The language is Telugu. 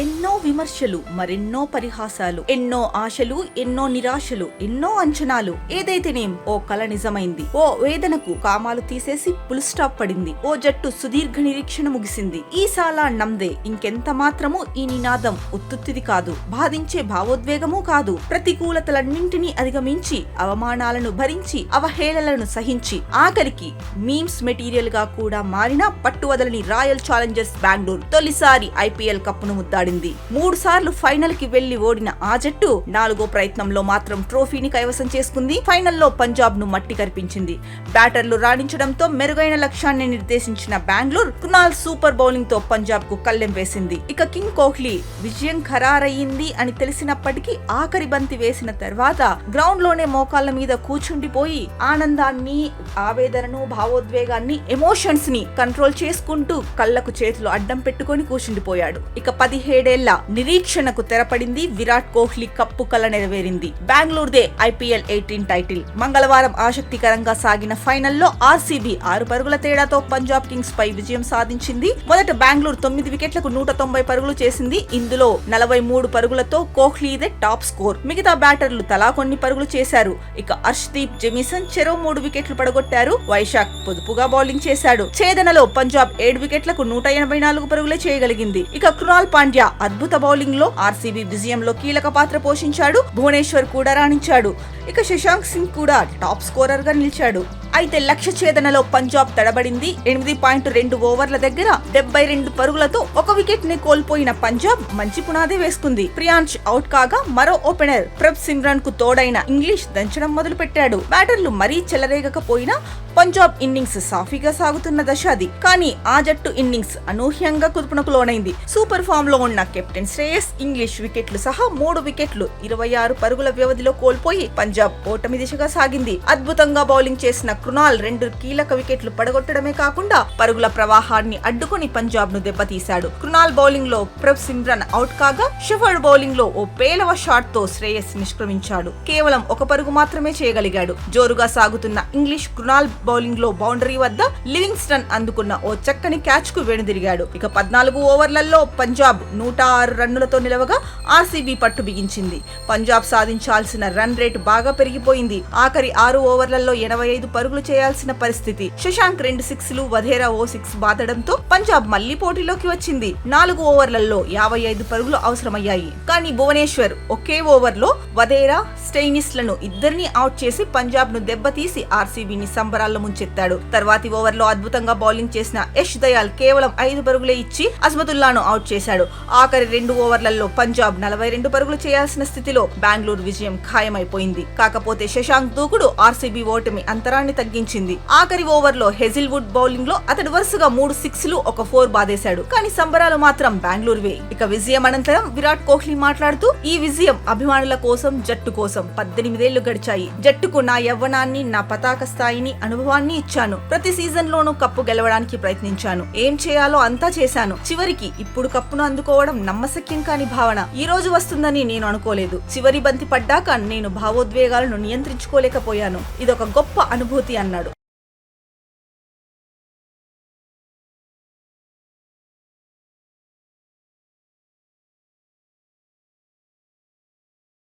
ఎన్నో విమర్శలు మరెన్నో పరిహాసాలు ఎన్నో ఆశలు ఎన్నో నిరాశలు ఎన్నో అంచనాలు. ఏదైతేనేం ఓ కల నిజమైంది. ఓ వేదనకు కామాలు తీసేసి పుల్ స్టాప్ పడింది. ఓ జట్టు సుదీర్ఘ నిరీక్షణ ముగిసింది. ఈ సాలా నమ్దే ఇంకెంత మాత్రము ఈ నినాదం ఉత్తుత్తిది కాదు. బాధించే భావోద్వేగము కాదు. ప్రతికూలతలన్నింటినీ అధిగమించి అవమానాలను భరించి అవహేళనలను సహించి ఆఖరికి మీమ్స్ మెటీరియల్గా కూడా మారిన పట్టువదలని రాయల్ ఛాలెంజర్స్ బెంగళూరు తొలిసారి ఐపీఎల్ కప్పును ముద్దాడింది. మూడు సార్లు ఫైనల్కి వెళ్ళి ఓడిన ఆ జట్టు నాలుగో ప్రయత్నంలో మాత్రం ట్రోఫీని కైవసం చేసుకుంది. ఫైనల్లో పంజాబ్ను మట్టి కరిపించింది. బ్యాటర్లు రాణించడంతో మెరుగైన లక్ష్యాన్ని నిర్దేశించిన బెంగళూరు కునాల్ సూపర్ బౌలింగ్తో పంజాబ్కు కళ్ళెం వేసింది. ఇక కింగ్ కోహ్లీ విజయం ఖరారయ్యింది అని తెలిసినప్పటికీ ఆఖరి బంతి వేసిన తర్వాత గ్రౌండ్లోనే మోకాళ్ళ మీద కూర్చుండిపోయి ఆనందాన్ని ఆవేదనను భావోద్వేగాన్ని ఎమోషన్స్ని కంట్రోల్ చేసుకుంటూ కళ్ళకు చేతులు అడ్డం పెట్టుకొని కూర్చుండిపోయాడు. ఇక పదిహేడేళ్ళ నిరీక్షణకు తెరపడింది విరాట్ కోహ్లీ కప్పు కల నెరవేరింది. బెంగళూరుదే ఐపీఎల్ ఎయిటీన్ టైటిల్. మంగళవారం ఆసక్తికరంగా సాగిన ఫైనల్లో ఆర్సీబీ ఆరు పరుగుల తేడాతో పంజాబ్ కింగ్స్ పై విజయం సాధించింది. మొదట బెంగళూరు తొమ్మిది వికెట్లకు నూట తొంభై పరుగులు చేసింది. ఇందులో నలభై మూడు పరుగులతో కోహ్లీదే టాప్ స్కోర్. మిగతా బ్యాటర్లు తలా కొన్ని పరుగులు చేశారు. ఇక అర్ష్దీప్ జెమిసన్ చెరో మూడు వికెట్లు పడగొట్టారు. వైశాఖ్ పొదుపుగా బౌలింగ్ చేశాడు. ఛేదనలో పంజాబ్ ఏడు వికెట్లకు నూట ఎనభై నాలుగు పరుగులే చేయగలిగింది. ఇక కృణాల్ పాండ్యా అద్భుత బౌలింగ్లో ఆర్సీబీ విజయంలో కీలక పాత్ర పోషించాడు. భువనేశ్వర్ కూడా రాణించాడు. ఇక శశాంక్ సింగ్ కూడా టాప్ స్కోరర్గా నిలిచాడు. అయితే లక్ష్య ఛేదనలో పంజాబ్ తడబడింది. ఎనిమిది పాయింట్ రెండు ఓవర్ల దగ్గర డెబ్బై రెండు పరుగులతో ఒక వికెట్ని కోల్పోయిన పంజాబ్ మంచి పునాది వేసుకుంది ప్రియాంష్ అవుట్ కాగా మరో ఓపెనర్ ప్రబ్ సిమ్రాన్కు తోడైన ఇంగ్లీష్ దంచడం మొదలు పెట్టాడు బ్యాటర్లు మరీ చెలరేగకపోయినా పంజాబ్ ఇన్నింగ్స్ సాఫీగా సాగుతున్న దశ అది. కానీ ఆ జట్టు ఇన్నింగ్స్ అనూహ్యంగా కుదుపునకు లోనైంది. సూపర్ ఫామ్లో ఉన్న కెప్టెన్ శ్రేయస్ ఇంగ్లీష్ వికెట్లు సహా మూడు వికెట్లు ఇరవై ఆరు పరుగుల వ్యవధిలో కోల్పోయి పంజాబ్ ఓటమి దిశగా సాగింది. అద్భుతంగా బౌలింగ్ చేసిన కృణాల్ రెండు కీలక వికెట్లు పడగొట్టడమే కాకుండా పరుగుల ప్రవాహాన్ని అడ్డుకొని పంజాబ్ను దెబ్బతీశాడు. కృణాల్ బౌలింగ్లో ప్రభ్ సిమ్రన్ అవుట్ కాగా షెఫర్డ్ బౌలింగ్లో ఓ పేలవ షాట్తో శ్రేయస్ నిష్క్రమించాడు. కేవలం ఒక పరుగు మాత్రమే చేయగలిగాడు. జోరుగా సాగుతున్న ఇంగ్లీష్ కృణాల్ బౌలింగ్లో బౌండరీ వద్ద లివింగ్స్టన్ అందుకున్న ఓ చక్కని క్యాచ్కు వెనుదిరిగాడు. ఇక పద్నాలుగు ఓవర్లలో పంజాబ్ నూట ఆరు రన్నులతో నిలవగా ఆర్సీబీ పట్టు బిగించింది. పంజాబ్ సాధించాల్సిన రన్ రేటు బాగా పెరిగిపోయింది. ఆఖరి ఆరు ఓవర్లలో ఎనభై ఐదు పరుగు పరుగులు చేయాల్సిన పరిస్థితి. శశాంక్ రెండు సిక్స్లు వధేరా ఓ సిక్స్ బాదడంతో పంజాబ్ మళ్ళీ పోటీలోకి వచ్చింది. నాలుగు ఓవర్లలో యాభై ఐదు పరుగులు అవసరమయ్యాయి. కానీ భువనేశ్వర్ ఒకే ఓవర్లో వధేరా స్టెయినిస్లను ఇద్దరిని అవుట్ చేసి పంజాబ్ను దెబ్బతీసి ఆర్సీబీని సంబరాల్లో ముంచెత్తాడు. తర్వాతి ఓవర్లో అద్భుతంగా బౌలింగ్ చేసిన యష్ దయాల్ కేవలం ఐదు పరుగులే ఇచ్చి అజ్మతుల్లాను అవుట్ చేశాడు. ఆఖరి రెండు ఓవర్లలో పంజాబ్ నలభై రెండు పరుగులు చేయాల్సిన స్థితిలో బెంగళూరు విజయం ఖాయమైపోయింది. కాకపోతే శశాంక్ దూకుడు ఆర్సీబీ ఓటమి అంతరాన్ని తగ్గించింది. ఆఖరి ఓవర్లో హెజిల్వుడ్ బౌలింగ్లో అతడు వరుసగా మూడు సిక్స్లు ఒక ఫోర్ బాదేశాడు. కానీ సంబరాలు మాత్రం బెంగళూరువే. ఇక విజయం అనంతరం విరాట్ కోహ్లీ మాట్లాడుతూ ఈ విజయం అభిమానుల కోసం జట్టు కోసం పద్దెనిమిదేళ్ళు గడిచాయి. జట్టుకు నా యవ్వనాన్ని నా పతాక స్థాయిని అనుభవాన్ని ఇచ్చాను. ప్రతి సీజన్ లోనూ కప్పు గెలవడానికి ప్రయత్నించాను. ఏం చేయాలో అంతా చేశాను. చివరికి ఇప్పుడు కప్పును అందుకోవడం నమ్మశక్యం కాని భావన. ఈ రోజు వస్తుందని నేను అనుకోలేదు. చివరి బంతి పడ్డాక నేను భావోద్వేగాలను నియంత్రించుకోలేకపోయాను. ఇదొక గొప్ప అనుభూతి. అన్నాడు.